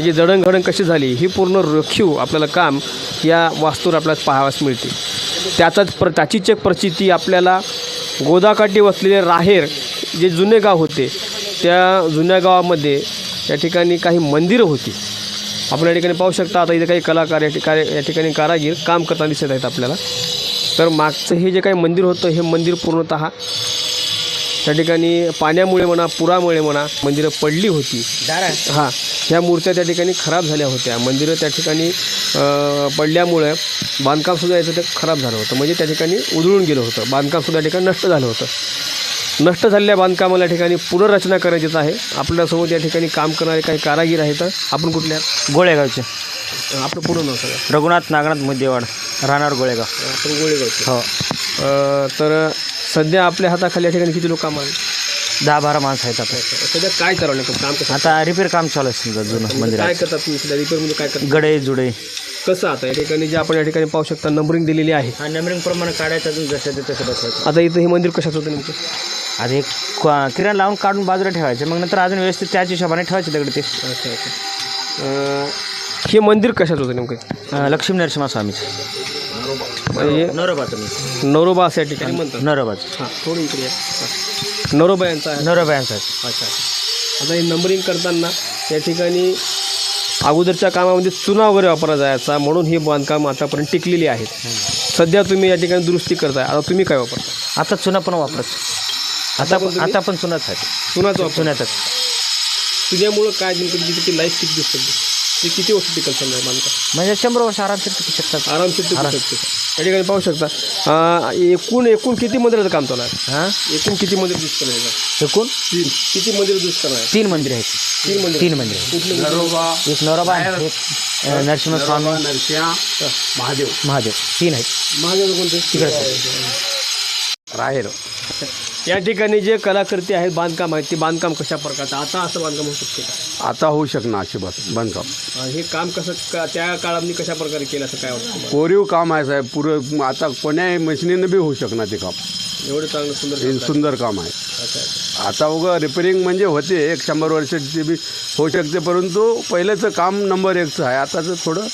त्याची जडणघडण कशी झाली ही पूर्ण रखीव आपल्याला काम या वास्तूवर आपल्याला पाहावयास मिळते. त्याचाच प्र त्याचीच एक प्रचिती आपल्याला गोदाकाठी वसलेले राहेर जे जुने गाव होते त्या जुन्या गावामध्ये या ठिकाणी काही मंदिरं होती. आपण या ठिकाणी पाहू शकता आता इथे काही कलाकार या ठिकाणी या ठिकाणी कारागीर काम करताना दिसत आहेत आपल्याला. तर मागचं हे जे काही मंदिर होतं हे मंदिर पूर्णतः त्या ठिकाणी पाण्यामुळे म्हणा पुरामुळे म्हणा मंदिरं पडली होती. हां ह्या मूर्त्या त्या ठिकाणी खराब झाल्या होत्या. मंदिरं त्या ठिकाणी पडल्यामुळे बांधकामसुद्धा याचं ते खराब झालं होतं. म्हणजे त्या ठिकाणी उधळून गेलं होतं. बांधकामसुद्धा ठिकाणी नष्ट झालं होतं. नष्ट झालेल्या बांधकामाला या ठिकाणी पुनर्रचना करायचीच आहे. आपल्यासोबत या ठिकाणी काम करणारे काही कारागीर आहेत. आपण कुठल्या गोळेगावचे. आपलं पूर्ण नाव सगळं रघुनाथ नागनाथ मुद्देवाड राहणार गोळेगाव. आपण गोळेगावचे. हो. तर सध्या आपल्या हाताखाली या ठिकाणी किती लोक काम आहेत? दहा बारा माणसं आहेत आता सध्या काय करावं लागतं काम कसं? आता रिपेअर काम चालू आहे समजा जुनं काय मंदिरात. करतात तुम्ही सध्या? रिपेअरमध्ये काय करतात? गडे जुडे. कसं आता या ठिकाणी जे आपण या ठिकाणी पाहू शकता नंबरिंग दिलेली आहे. हा नंबरिंग प्रमाणे काढायचं अजून जसं ते तसं बसवायचं. आता इथं हे मंदिर कशाचं होतं नेमकं? आता एक क- किराणा लावून काढून बाजूला ठेवायचे. मग नंतर अजून व्यवस्थित त्याच हिशोबाने ठेवायचे दगड ते. अच्छा अच्छा. अं, हे मंदिर कशाचं होतं नेमकं? अं, लक्ष्मी नरसिंह स्वामीचे. म्हणजे नरोबा असं या ठिकाणी म्हणतात. नरोबाचं हां थोडं इकडे या. हां. नरोबा यांचा आहे. नरोबा यांचं. अच्छा. आता हे नंबरिंग करताना या ठिकाणी अगोदरच्या कामामध्ये चुना वगैरे वापरला जायचा म्हणून हे बांधकाम आतापर्यंत टिकलेली आहेत. सध्या तुम्ही या ठिकाणी दुरुस्ती करताय. आता तुम्ही काय वापरता? आता चुना पण वापरत. आता पण आता पण चुनाच आहे. चुनाचं वापर चुन्यातच. चुन्यामुळं काय नेमकं तिची लाईफ किती दिसते? ते किती वर्ष टिकल समजा बांधकाम म्हणजे शंभर वर्ष आरामशीर टिकू शकतात. आरामशीर टिकू शकते. या ठिकाणी पाहू शकता अं, एकूण एकूण किती मंदिराचं काम चालू आहे? हां? एकूण किती मंदिर दुष्कर आहे एकूण? तीन. किती मंदिर दुष्कर आहे तीन मंदिर आहेत. तीन मंदिर. तीन मंदिर. कुठले नरोबा एक नरोबा आहे, एक अं, नरसिंहस्वामी नरसिंहा महादेव. महादेव. तीन आहेत. महादेव कोणते? तिकडे. राहेर या ठिकाणी जे कलाकृती आहेत बांधकाम आहेत ते बांधकाम कशा प्रकारचं आता असं बांधकाम होऊ शकते का आता होऊ शकणार अजिबात बांधकाम अं, हे काम कसं का त्या काळामध्ये कशा प्रकारे केलं असं काय वाटतं तुम्हाला? कोरीव काम आहे साहेब पुरं आता कोण्या मशिनीनं बी होऊ शकणार ते काम एवढं चांगलं सुंदर हे काम. सुंदर काम आहे अच्छा, अच्छा. आता उगं रिपेरिंग म्हणजे होते एक शंभर वर्षाची बी होऊ शकते परंतु पहिल्याचं काम नंबर एकचं आहे आताचं थोडं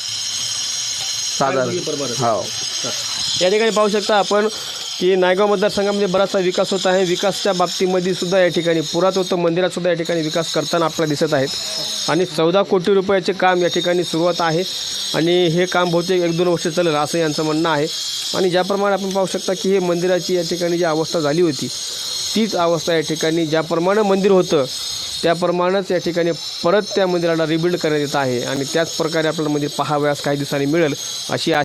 साधारण हे बरोबर आहे. हो या ठिकाणी पाहू शकता आपण की नायगाव मतदारसंघामध्ये बराचसा विकास होत आहे. विकासच्या बाबतीमध्ये सुद्धा या ठिकाणी पुरातत्व मंदिरात सुद्धा या ठिकाणी विकास करताना आपल्याला दिसत आहेत. आणि चौदा कोटी रुपयाचे काम या ठिकाणी सुरुवात आहे. आणि हे काम बहुतेक एक दोन वर्ष चालेल असं यांचं म्हणणं आहे. आणि ज्याप्रमाणे आपण पाहू शकता की हे मंदिराची या ठिकाणी जी अवस्था झाली होती तीच अवस्था या ठिकाणी ज्याप्रमाणे मंदिर होतं त्याप्रमाणेच या ठिकाणी परत त्या मंदिराला रिबिल्ड करण्यात येत आहे. आणि त्याच प्रकारे आपल्याला मंदिर पहावयास काही दिवसांनी मिळेल अशी